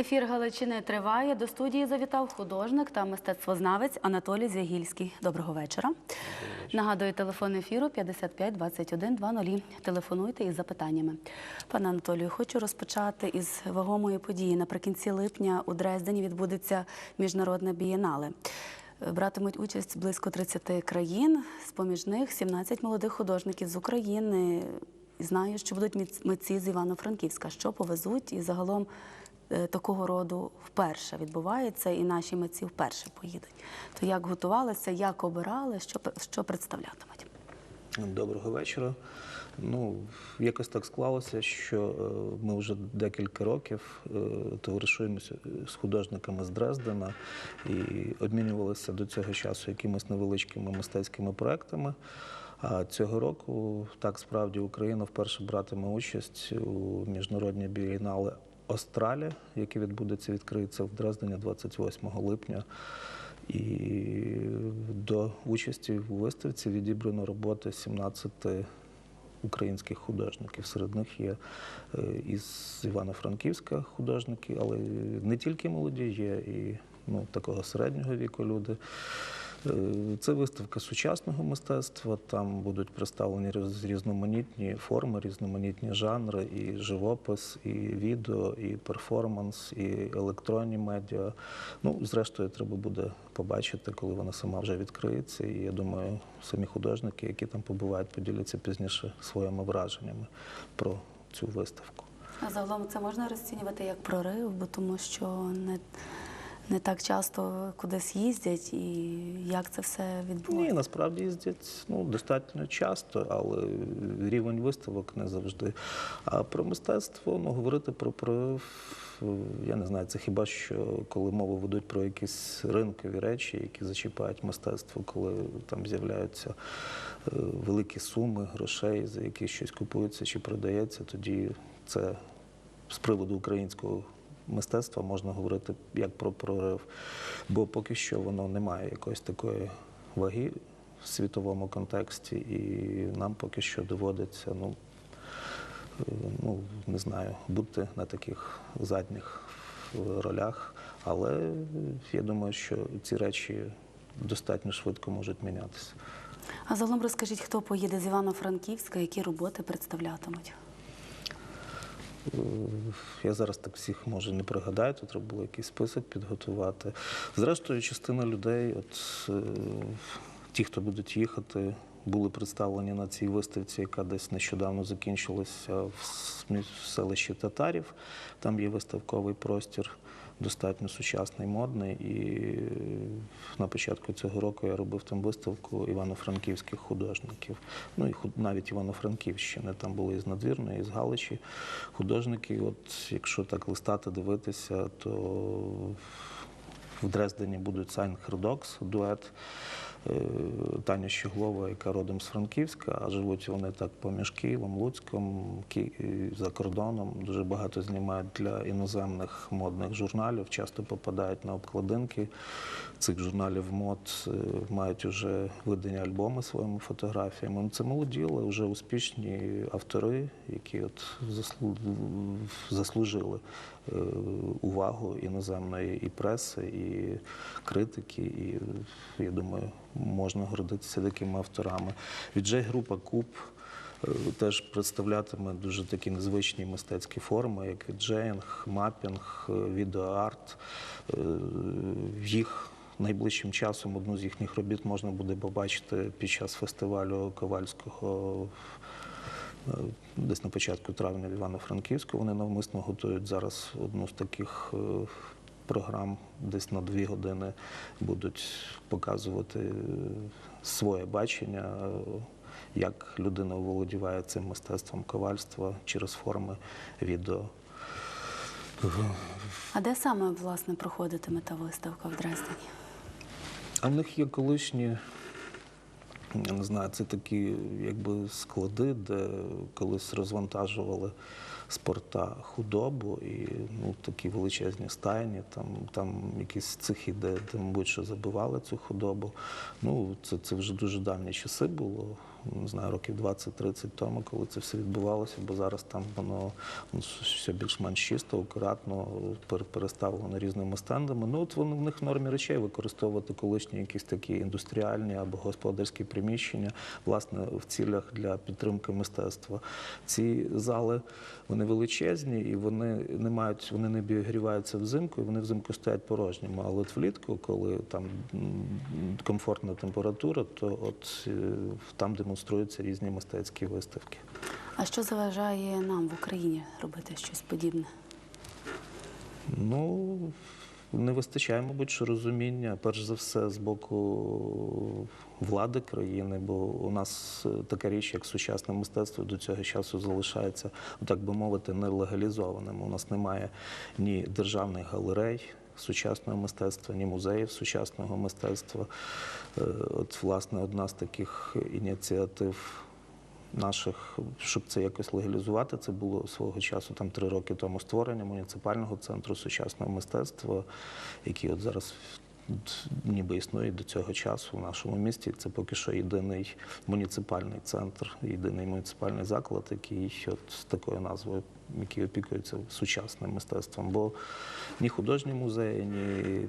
Ефір Галичини триває. До студії завітав художник та мистецтвознавець Анатолій Звягільський. Доброго вечора. Нагадую, телефон ефіру 55 21 00. Телефонуйте із запитаннями. Пане Анатолію, хочу розпочати із вагомої події. Наприкінці липня у Дрездені відбудеться міжнародне бієнале. Братимуть участь близько 30 країн, з поміж них 17 молодих художників з України. Знаю, що будуть митці з Івано-Франківська, що повезуть, і загалом такого роду вперше відбувається, і наші митці вперше поїдуть. То як готувалися, як обирали, що, що представлятимуть? Доброго вечора. Ну, якось так склалося, що е, ми вже декілька років е, товаришуємося з художниками з Дрездена і обмінювалися до цього часу якимись невеличкими мистецькими проектами. А цього року так справді Україна вперше братиме участь у міжнародній бієнале Остралі, який відбудеться, відкриється в Дрездені 28 липня. І до участі у виставці відібрано роботи 17 українських художників. Серед них є е, із Івано-Франківська художники, але не тільки молоді, є і ну, такого середнього віку люди. Е, Це виставка сучасного мистецтва. Там будуть представлені різноманітні форми, різноманітні жанри, і живопис, і відео, і перформанс, і електронні медіа. Ну, зрештою, треба буде побачити, коли вона сама вже відкриється. І я думаю, самі художники, які там побувають, поділяться пізніше своїми враженнями про цю виставку. А загалом це можна розцінювати як прорив, бо тому що не, не так часто кудись їздять, і як це все відбувається? Ні, насправді їздять ну, достатньо часто, але рівень виставок не завжди. А про мистецтво ну, говорити про е, я не знаю, це хіба що коли мову ведуть про якісь ринкові речі, які зачіпають мистецтво, коли там з'являються е, великі суми грошей, за які щось купується чи продається, тоді це з приводу українського мистецтва можна говорити як про прорив, бо поки що воно не має якоїсь такої ваги в світовому контексті, і нам поки що доводиться, ну, е, ну не знаю, бути на таких задніх ролях. Але я думаю, що ці речі достатньо швидко можуть мінятися. А загалом розкажіть, хто поїде з Івано-Франківська, які роботи представлятимуть? Е, Я зараз так всіх може не пригадаю, то треба було якийсь список підготувати. Зрештою, частина людей, от е, ті, хто будуть їхати, були представлені на цій виставці, яка десь нещодавно закінчилася в селищі Татарів. Там є виставковий простір, достатньо сучасний, модний. І на початку цього року я робив там виставку івано-франківських художників. Ну і навіть Івано-Франківщини. Там були із Надвірної, і з Галичі художники. От якщо так листати, дивитися, то в Дрездені будуть Сайн Хердокс, дует. Е, Таня Щеглова, яка родом з Франківська, а живуть вони так поміж Києвом, Луцьком, Ки- за кордоном. Дуже багато знімають для іноземних модних журналів, часто попадають на обкладинки цих журналів мод, е, мають вже видані альбоми своїми фотографіями. Це молоді, але вже успішні автори, які от заслужили увагу іноземної і преси, і критики. І я думаю, можна гордитися такими авторами. Віджей-група Куб. е, Теж представлятиме дуже такі незвичні мистецькі форми, як віджеїнг, мапінг, е, відеоарт. Е, Їх найближчим часом одну з їхніх робіт можна буде побачити під час фестивалю Ковальського е, десь на початку травня в Івано-Франківську. Вони навмисно готують зараз одну з таких е, програм, десь на дві години будуть показувати е, своє бачення, е, як людина володіває цим мистецтвом ковальства через форми відео. А де саме власне проходитиме та виставка в Дрездені? А в них є колишні, я не знаю, це такі якби склади, де колись розвантажували спорта худобу і ну, такі величезні стайні, там, там якісь цехи, де, де мабуть, що забивали цю худобу. Ну, це, це вже дуже давні часи було. не знаю, років 20-30 тому, коли це все відбувалося, бо зараз там воно ну, все більш-менш чисто, акуратно, переставлено різними стендами. Ну, от вони в них в нормі речей використовувати колишні якісь такі індустріальні або господарські приміщення, власне, в цілях для підтримки мистецтва. Ці зали вони величезні і вони не мають, вони не обігріваються взимку, і вони взимку стоять порожніми. Але от влітку, коли там комфортна температура, то от е, там демонструються різні мистецькі виставки. А що заважає нам в Україні робити щось подібне? Ну, не вистачає, мабуть, що розуміння, перш за все, з боку влади країни, бо у нас е, така річ, як сучасне мистецтво, до цього часу залишається, ну, так би мовити, нелегалізованим. У нас немає ні державних галерей. Сучасного мистецтва, ні музеїв сучасного мистецтва. Е, От, власне, одна з таких ініціатив наших, щоб це якось легалізувати. Це було свого часу, там три роки тому створення муніципального центру сучасного мистецтва, який от зараз ніби існує до цього часу в нашому місті. Це поки що єдиний муніципальний центр, єдиний муніципальний заклад, який от з такою назвою, який опікується сучасним мистецтвом. Бо ні художні музеї, ні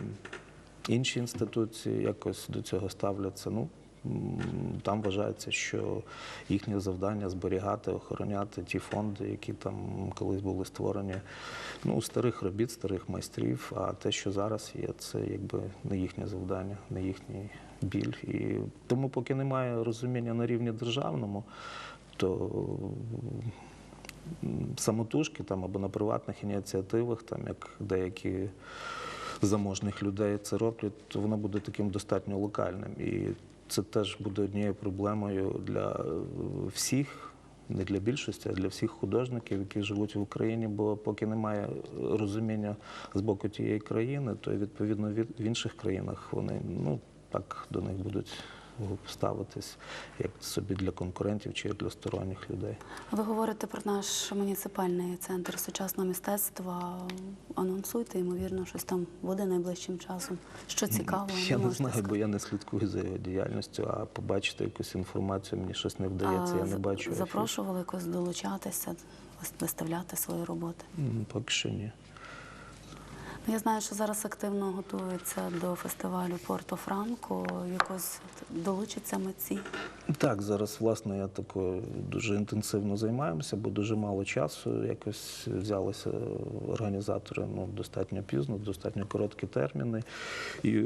інші інституції якось до цього ставляться. Ну, там вважається, що їхнє завдання зберігати, охороняти ті фонди, які там колись були створені ну, старих робіт, старих майстрів. А те, що зараз є, це якби не їхнє завдання, не їхній біль. І тому, поки немає розуміння на рівні державному, то самотужки там або на приватних ініціативах, там як деякі заможних людей це роблять, то воно буде таким достатньо локальним. І це теж буде однією проблемою для е, всіх. Не для більшості, а для всіх художників, які живуть в Україні, бо поки немає розуміння з боку тієї країни, то відповідно від- в інших країнах вони ну так до них будуть ставитись як собі для конкурентів чи для сторонніх людей. Ви говорите про наш муніципальний центр сучасного мистецтва. Анонсуйте, ймовірно, щось там буде найближчим часом. Що цікаво, Я не знаю, бо я не слідкую за його діяльністю, а побачити якусь інформацію мені щось не вдається. Я не бачу. Запрошували якось долучатися, виставляти свої роботи. Поки що ні. Ну, Я знаю, що зараз активно готуються до фестивалю Порто Франко. Якось долучаться митці. Так, зараз, власне, я такою дуже інтенсивно займаємося, бо дуже мало часу. Якось взялися організатори ну, достатньо пізно, достатньо короткі терміни. І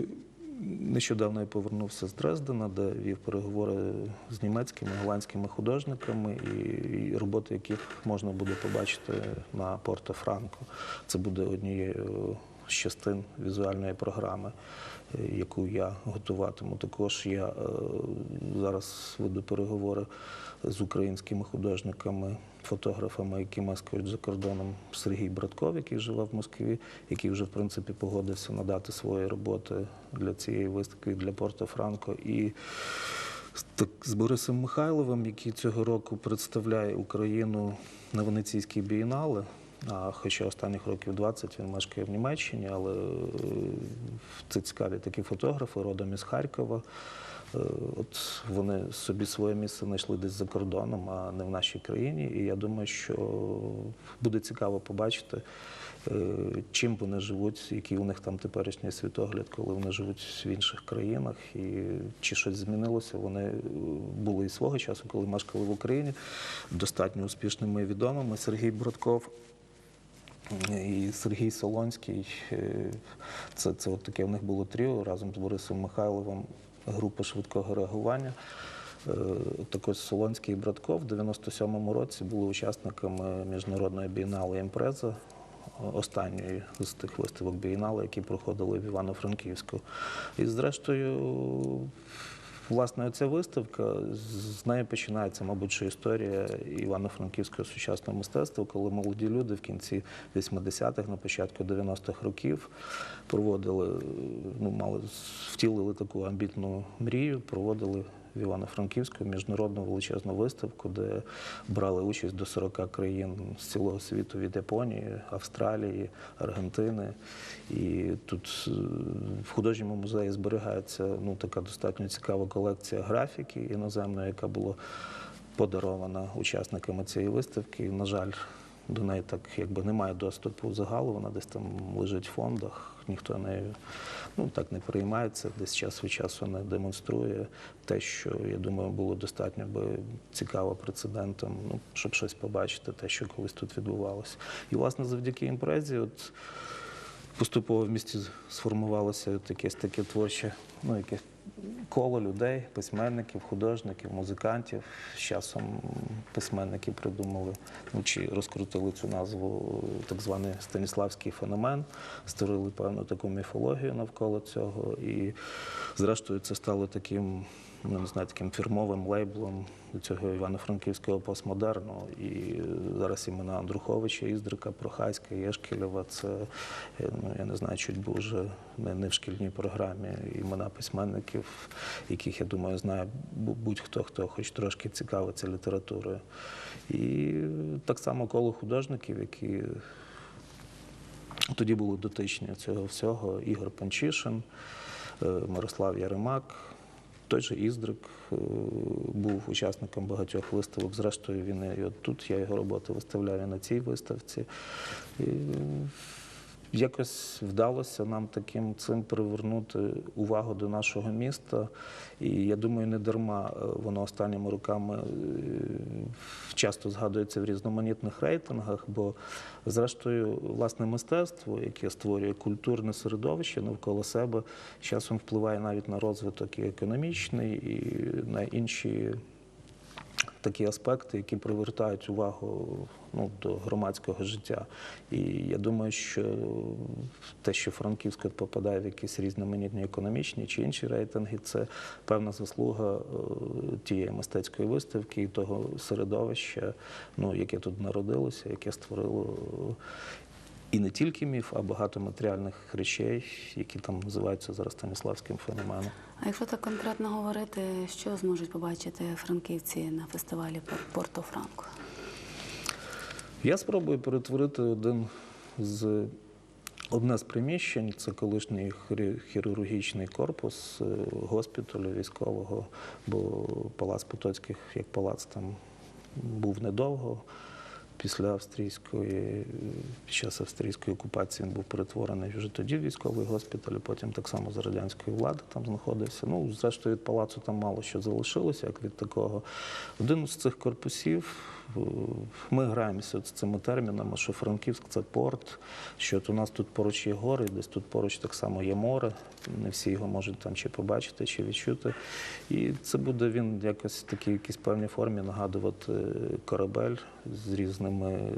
нещодавно я повернувся з Дрездена, де вів переговори з німецькими, голландськими художниками, і, роботи, яких можна буде побачити на Порто Франко. Це буде однією з частин візуальної програми, е, яку я готуватиму. Також я е, зараз веду переговори з українськими художниками, фотографами, які маскують за кордоном Сергій Братков, який живе в Москві, який вже в принципі погодився надати свої роботи для цієї виставки для Порто Франко. І так, з Борисом Михайловим, який цього року представляє Україну на Венеційській бієнале. А хоча останніх років 20 він мешкає в Німеччині, але е, це цікаві такі фотографи родом із Харкова. Е, От вони собі своє місце знайшли десь за кордоном, а не в нашій країні. І я думаю, що буде цікаво побачити, е, чим вони живуть, який у них там теперішній світогляд, коли вони живуть в інших країнах, і чи щось змінилося. Вони е, були і свого часу, коли мешкали в Україні, достатньо успішними і відомими. Сергій Бротков. І Сергій Солонський, це, це от таке в них було тріо разом з Борисом Михайловим, група швидкого реагування. Е, Також Солонський і Братков в 97-му році були учасниками міжнародної бієнале імпреза, останньої з тих виставок бієнале, які проходили в Івано-Франківську. І зрештою, Власне, ця виставка з неї починається, мабуть, що історія Івано-Франківського сучасного мистецтва, коли молоді люди в кінці 80-х, на початку 90-х років проводили, ну, мали втілили таку амбітну мрію, проводили в Івано-Франківську міжнародну величезну виставку, де брали участь до 40 країн з цілого світу від Японії, Австралії, Аргентини. І тут е, в художньому музеї зберігається ну, така достатньо цікава колекція графіки іноземної, яка була подарована учасниками цієї виставки. На жаль, до неї так якби немає доступу загалу, вона десь там лежить в фондах, ніхто нею ну, так не переймається, десь час від часу не демонструє те, що, я думаю, було достатньо би цікаво прецедентом, ну, щоб щось побачити, те, що колись тут відбувалося. І, власне, завдяки імпрезі, от поступово в місті сформувалося якесь таке творче, ну, якесь коло людей, письменників, художників, музикантів. З часом письменники придумали ну, чи розкрутили цю назву так званий станіславський феномен, створили певну таку міфологію навколо цього. І зрештою це стало таким. Ну, не знаю, таким фірмовим лейблом цього івано-франківського постмодерну. І зараз імена Андруховича, Іздрика, Прохаська, Єшкелєва це, е, ну, я не знаю, чуть би вже не в шкільній програмі. Імена письменників, яких, я думаю, знає будь-хто, хто хоч трошки цікавиться літературою. І так само коло художників, які тоді були дотичні цього всього. Ігор Панчишин, е, Мирослав Яремак, той же Іздрик е, був учасником багатьох виставок. Зрештою, він і от тут я його роботи виставляю на цій виставці. І якось вдалося нам таким цим привернути увагу до нашого міста. І я думаю, не дарма е, воно останніми роками е, часто згадується в різноманітних рейтингах, бо зрештою власне мистецтво, яке створює культурне середовище навколо себе, часом впливає навіть на розвиток і економічний, і на інші такі аспекти, які привертають увагу ну, до громадського життя. І я думаю, що те, що Франківськ попадає в якісь різноманітні економічні чи інші рейтинги, це певна заслуга е, тієї мистецької виставки і того середовища, ну, яке тут народилося, яке створило. І не тільки міф, а багато матеріальних речей, які там називаються зараз Станіславським феноменом. А якщо так конкретно говорити, що зможуть побачити франківці на фестивалі Порто Франко? Я спробую перетворити один з одне з приміщень, це колишній хірургічний корпус е, госпіталю військового, бо палац Потоцьких як палац там був недовго. Після австрійської, під час австрійської окупації він був перетворений вже тоді в військовий госпіталь, потім так само за радянської влади там знаходився. Ну, зрештою, від палацу там мало що залишилося, як від такого. Один з цих корпусів, е, ми граємося з цими термінами, що Франківськ це порт, що от у нас тут поруч є гори, десь тут поруч так само є море. Не всі його можуть там чи побачити, чи відчути. І це буде він якось в такій якійсь певній формі нагадувати корабель з різними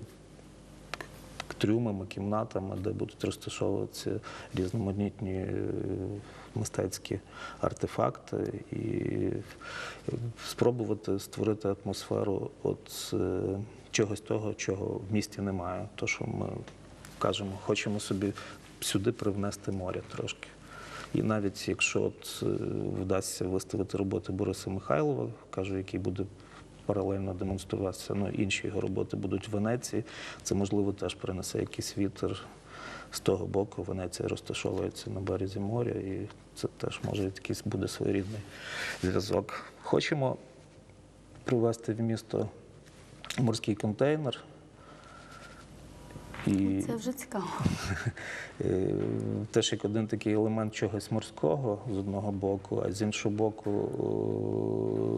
трюмами, кімнатами, де будуть розташовуватися різноманітні е, мистецькі артефакти, і е, спробувати створити атмосферу от е, чогось того, чого в місті немає. То, що ми кажемо, хочемо собі сюди привнести море трошки. І навіть якщо от, вдасться виставити роботи Бориса Михайлова, кажу, який буде паралельно демонструватися, ну інші його роботи будуть в Венеції, це можливо теж принесе якийсь вітер з того боку. Венеція розташовується на березі моря, і це теж може якийсь буде своєрідний зв'язок. Хочемо привезти в місто морський контейнер. І... Це вже цікаво. Е, Теж як один такий елемент чогось морського з одного боку, а з іншого боку,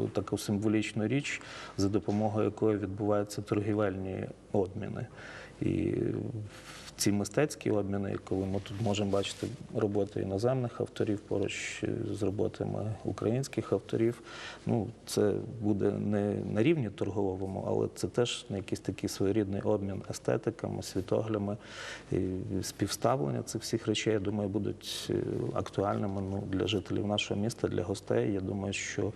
е, таку символічну річ, за допомогою якої відбуваються торгівельні обміни. І ці мистецькі обміни, коли ми тут можемо бачити роботи іноземних авторів поруч з роботами українських авторів, ну це буде не на рівні торговому, але це теж на якийсь такий своєрідний обмін естетиками, світоглями, і співставлення цих всіх речей, я думаю, будуть е, актуальними ну, для жителів нашого міста, для гостей. Я думаю, що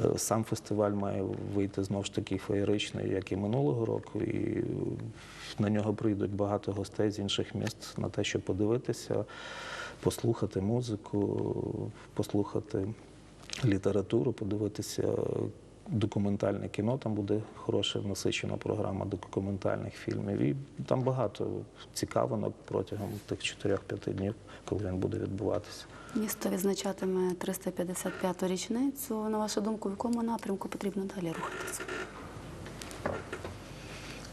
е, сам фестиваль має вийти знову ж таки феєричний, як і минулого року, і на нього прийдуть багато гостей з інших міст на те, щоб подивитися, послухати музику, послухати літературу, подивитися документальне кіно. Там буде хороша насичена програма документальних фільмів. І там багато цікавинок протягом тих 4-5 днів, коли він буде відбуватися. Місто відзначатиме 355-ту річницю. На вашу думку, в якому напрямку потрібно далі рухатися?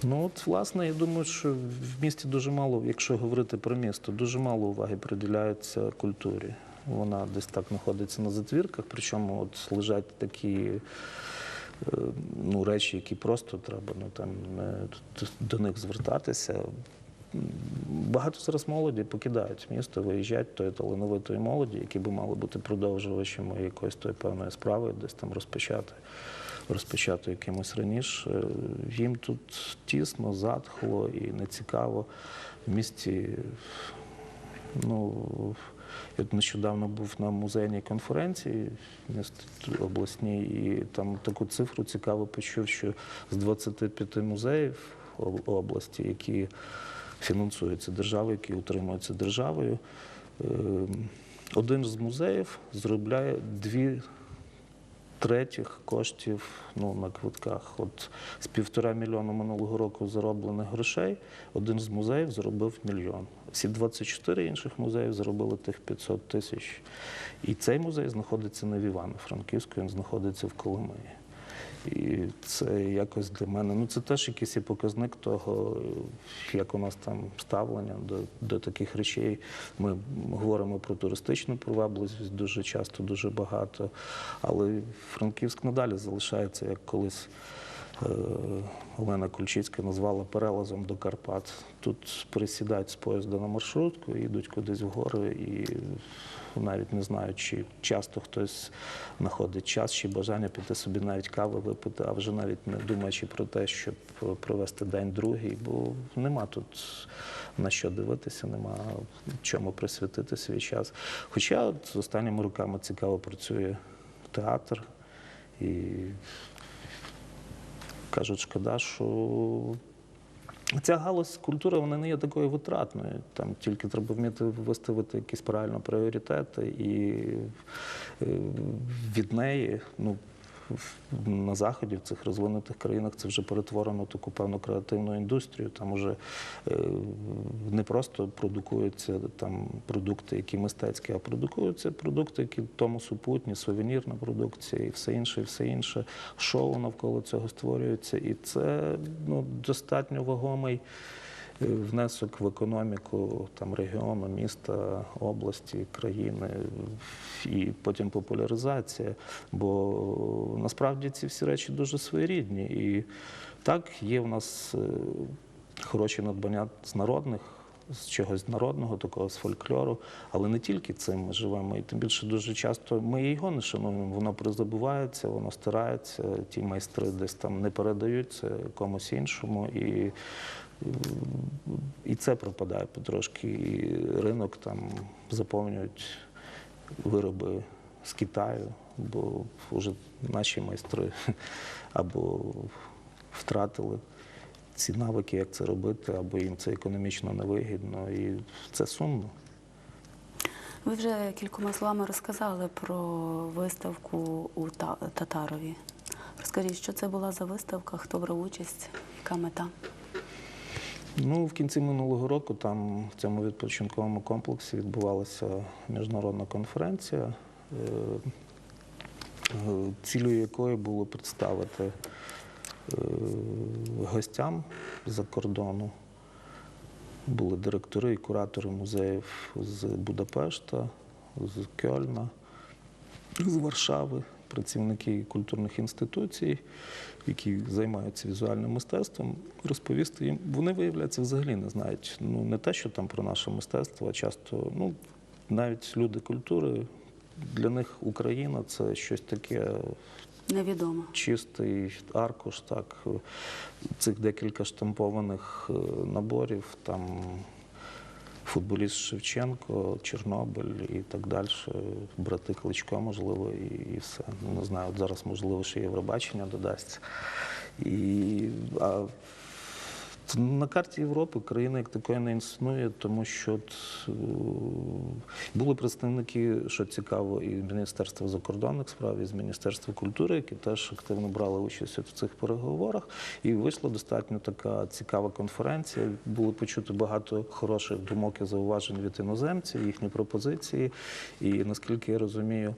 Ну от власне, я думаю, що в місті дуже мало, якщо говорити про місто, дуже мало уваги приділяється культурі. Вона десь так знаходиться на затвірках, причому от лежать такі е, ну, речі, які просто треба ну, там, до них звертатися. Багато зараз молоді покидають місто, виїжджають тої талановитої молоді, які би мали бути продовжувачами якоїсь тої певної справи, десь там розпочати, розпочати якимось раніше. Е, Їм тут тісно, затхло і нецікаво. В місті Ну, я нещодавно був на музейній конференції обласній, і там таку цифру цікаво почув, що з 25 музеїв об- області, які фінансуються державою, які утримуються державою, ем, один з музеїв заробляє дві третіх коштів ну, на квитках. От з півтора мільйона минулого року зароблених грошей один з музеїв заробив мільйон. Всі 24 інших музеїв заробили тих 500 тисяч. І цей музей знаходиться не в Івано-Франківську, він знаходиться в Коломиї. І це якось для мене, ну це теж якийсь і показник того, як у нас там ставлення до, до таких речей. Ми говоримо про туристичну привабливість дуже часто, дуже багато. Але Франківськ надалі залишається, як колись е, Олена Кульчицька назвала перелазом до Карпат. Тут присідають з поїзда на маршрутку, їдуть кудись в гори і навіть не знають, чи часто хтось знаходить час чи бажання піти собі навіть кави випити, а вже навіть не думаючи про те, щоб провести день другий, бо нема тут на що дивитися, нема чому присвятити свій час. Хоча от останніми роками цікаво працює театр і кажуть, шкода, що Ця галузь культури вона не є такою витратною. Там тільки треба вміти виставити якісь правильно пріоритети, і е, від неї, ну. На заході в цих розвинутих країнах це вже перетворено таку певну креативну індустрію. Там уже е, не просто продукуються там продукти, які мистецькі, а продукуються продукти, які тому супутні, сувенірна продукція і все інше, і все інше. Шоу навколо цього створюється. І це ну, достатньо вагомий внесок в економіку там, регіону, міста, області, країни і потім популяризація. Бо насправді ці всі речі дуже своєрідні. І так, є в нас е, хороші надбання з народних. З чогось народного, такого з фольклору, але не тільки цим ми живемо. І тим більше дуже часто ми його не шануємо. Воно призабувається, воно стирається. Ті майстри десь там не передаються комусь іншому. І і це пропадає потрошки. І ринок там заповнюють вироби з Китаю, бо вже наші майстри або втратили ці навики, як це робити, або їм це економічно невигідно. І це сумно. Ви вже кількома словами розказали про виставку у Татарові. Розкажіть, що це була за виставка, хто брав участь, яка мета? Ну, в кінці минулого року там в цьому відпочинковому комплексі відбувалася міжнародна конференція, е, е, цілею якої було представити е, гостям з-за кордону. Були директори і куратори музеїв з Будапешта, з Кьольна, з Варшави, працівники культурних інституцій, які займаються візуальним мистецтвом, розповісти їм. Вони, виявляється, взагалі не знають ну, не те, що там про наше мистецтво, а часто ну, навіть люди культури, для них Україна це щось таке Невідомо. чистий аркуш, так, цих декілька штампованих е, наборів, там футболіст Шевченко, Чорнобиль і так далі, брати Кличко, можливо, і, і все. Ну, не знаю, от зараз, можливо, ще Євробачення додасться. І, а На карті Європи країни як такої не існує, тому що е, були представники, що цікаво, і Міністерства закордонних справ, і з Міністерства культури, які теж активно брали участь в цих переговорах. І вийшла достатньо така цікава конференція. Було почуто багато хороших думок і зауважень від іноземців, їхні пропозиції. І наскільки я розумію,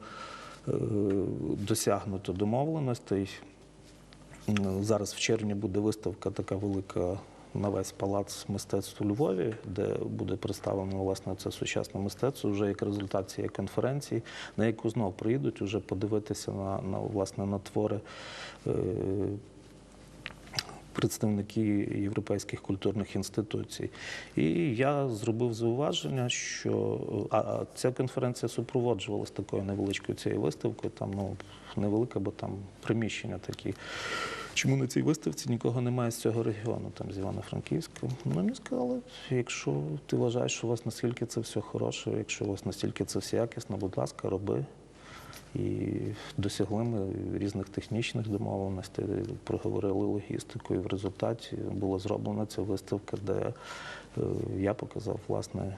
е, досягнуто домовленостей. Зараз в червні буде виставка така велика на весь палац мистецтв у Львові, де буде представлено власне це сучасне мистецтво, вже як результат цієї конференції, на яку знов приїдуть уже подивитися на, на власне на твори. Представники європейських культурних інституцій, і я зробив зауваження, що а, ця конференція супроводжувалась такою невеличкою цією виставкою. Там ну невелика, бо там приміщення такі. Чому на цій виставці нікого немає з цього регіону, там з Івано-Франківська? Ну, мені сказали, якщо ти вважаєш, що у вас настільки це все хороше, якщо у вас настільки це все якісно, будь ласка, роби. І досягли ми різних технічних домовленостей, проговорили логістику, і в результаті була зроблена ця виставка, де е, я показав, власне,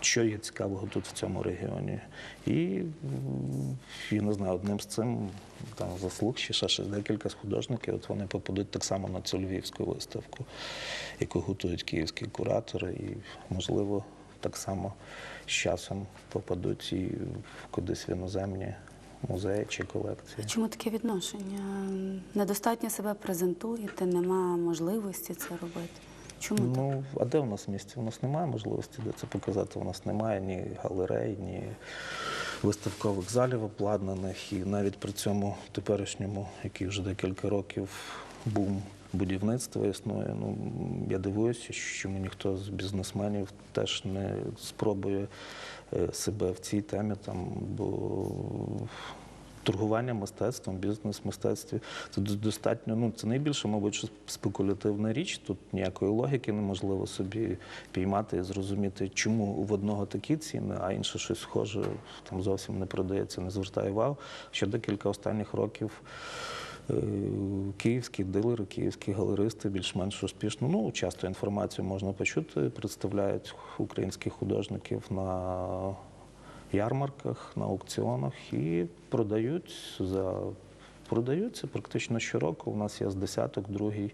що є цікавого тут в цьому регіоні. І я не знаю, одним з цим там заслуг ще ще декілька з художників. От вони попадуть так само на цю львівську виставку, яку готують київські куратори, і можливо так само з часом попадуть і кудись в іноземні музеї чи колекції. Чому таке відношення? Недостатньо себе презентуєте, нема можливості це робити. Чому так? Ну, а де у нас місце? У нас немає можливості де це показати. У нас немає ні галерей, ні виставкових залів обладнаних. І навіть при цьому теперішньому, який вже декілька років бум будівництва існує. Ну, я дивуюся, що ніхто з бізнесменів теж не спробує е, себе в цій темі там, бо торгування мистецтвом, бізнес мистецтві це достатньо. Ну це найбільше, мабуть, спекулятивна річ. Тут ніякої логіки неможливо собі піймати і зрозуміти, чому в одного такі ціни, а інше щось схоже там зовсім не продається, не звертає увагу. Ще декілька останніх років. Е, Київські дилери, київські галеристи більш-менш успішно. Ну, часто інформацію можна почути, представляють українських художників на ярмарках, на аукціонах і продають за. Продаються практично щороку. У нас є з десяток другий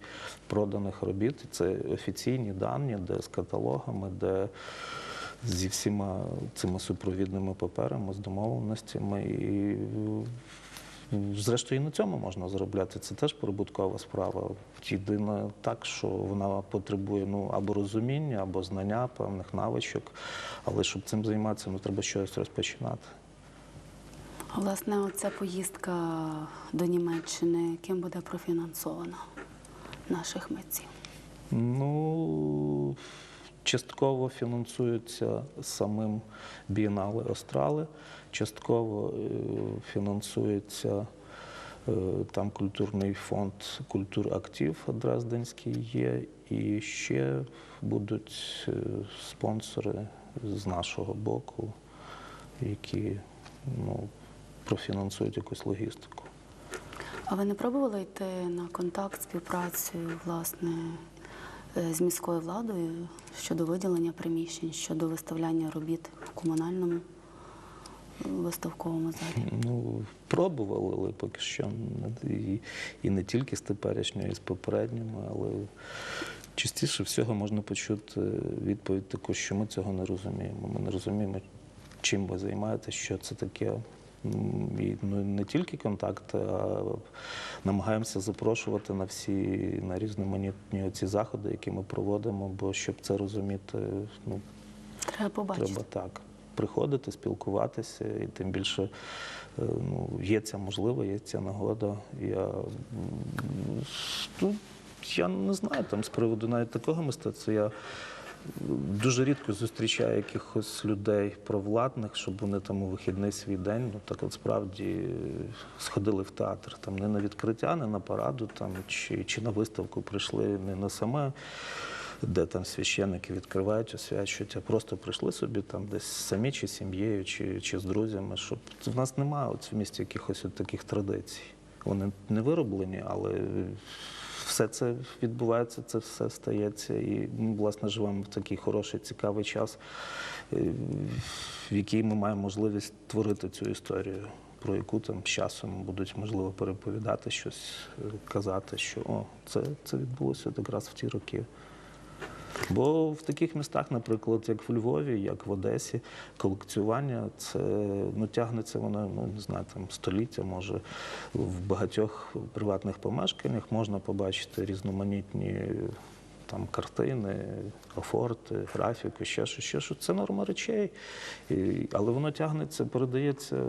проданих робіт. Це офіційні дані, де з каталогами, де зі всіма цими супровідними паперами, з домовленостями. І зрештою і на цьому можна заробляти. Це теж прибуткова справа. Єдине так, що вона потребує ну або розуміння, або знання певних навичок. Але щоб цим займатися, ну треба щось розпочинати. А власне, оця поїздка до Німеччини ким буде профінансована наших митців? Ну, частково фінансується самим бієнале Острали, частково е, фінансується е, там культурний фонд Культур Актив Дрезденський є, і ще будуть е, спонсори з нашого боку, які ну, профінансують якусь логістику. А ви не пробували йти на контакт, співпрацю власне з міською владою щодо виділення приміщень, щодо виставляння робіт в комунальному е, виставковому залі? Ну, пробували, але поки що і, і не тільки з теперішньою, і з попередніми, але частіше всього можна почути відповідь таку, що ми цього не розуміємо. Ми не розуміємо, чим ви займаєтесь, що це таке. І ну, не тільки контакти, а намагаємося запрошувати на всі на різноманітні ці заходи, які ми проводимо, бо щоб це розуміти, ну, Треба побачити. Треба так приходити, спілкуватися, і тим більше е, ну, є ця можливо, є ця нагода. Я, ну, я не знаю там з приводу навіть такого мистецтва. Я дуже рідко зустрічаю якихось людей провладних, щоб вони там у вихідний свій день, ну так от справді е, сходили в театр. Там не на відкриття, не на параду, там, чи, чи на виставку прийшли не на саме де там священники відкривають, освячують, а просто прийшли собі там десь самі, чи сім'єю, чи, чи з друзями. Щоб в нас немає от в місті якихось от таких традицій. вони не вироблені, але все це відбувається, це все стається. І ми, власне, живемо в такий хороший, цікавий час, е, в який ми маємо можливість творити цю історію, про яку там з часом будуть можливо переповідати щось, е, казати, що о, це, це відбулося якраз в ті роки. Бо в таких містах, наприклад, як в Львові, як в Одесі, колекціювання це ну, тягнеться воно, ну не знаю, там століття. Може в багатьох приватних помешканнях можна побачити різноманітні там картини, офорти, графіку, ще щось, ще щось. Це норма речей, І, але воно тягнеться, передається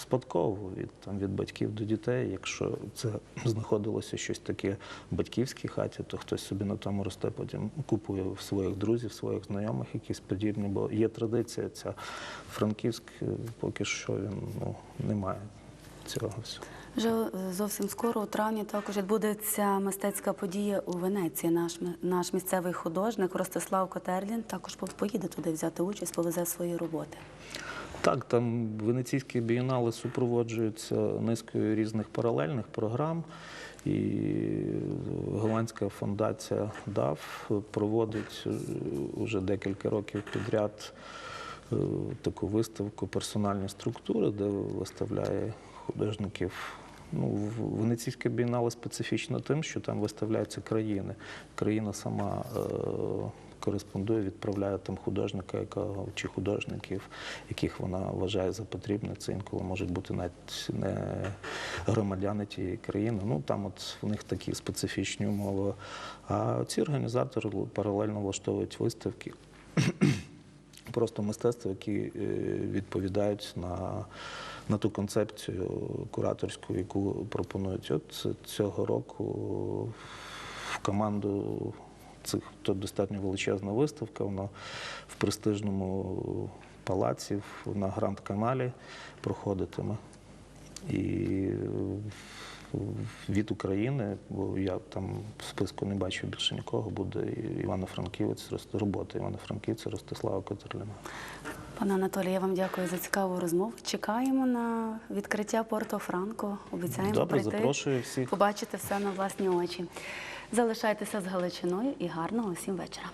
спадково від там від батьків до дітей. Якщо це знаходилося щось таке в батьківській хаті, то хтось собі на тому росте, потім купує в своїх друзів, своїх знайомих якісь подібні, бо є традиція ця. Франківськ поки що він ну, не має цього всього. Вже е, зовсім скоро, у травні, також відбудеться мистецька подія у Венеції. Наш, наш місцевий художник Ростислав Котерлін також поїде туди взяти участь, повезе свої роботи. Так, там венеційські бієнали супроводжуються низкою різних паралельних програм. І голландська фундація ДАФ проводить е, уже декілька років підряд е, таку виставку персональні структури, де виставляє художників. Ну, Венеційське бієнале специфічно тим, що там виставляються країни. Країна сама е, кореспондує, відправляє там художника, якого чи художників, яких вона вважає за потрібне. Це інколи можуть бути навіть не громадяни тієї країни. Ну там от в них такі специфічні умови. А ці організатори паралельно влаштовують виставки. Просто мистецтва, які е, відповідають на, на ту концепцію кураторську, яку пропонують. От цього року в команду цих то достатньо величезна виставка. Вона в престижному палаці на Гранд Каналі проходитиме. І від України, бо я там в списку не бачив більше нікого, буде Івано-Франківець, робота Івано-Франківця Ростислава Котерліна. Пане Анатолій, я вам дякую за цікаву розмову. Чекаємо на відкриття Порто Франко. Обіцяємо Добре, прийти, запрошую всіх. побачити все на власні очі. Залишайтеся з Галичиною і гарного всім вечора.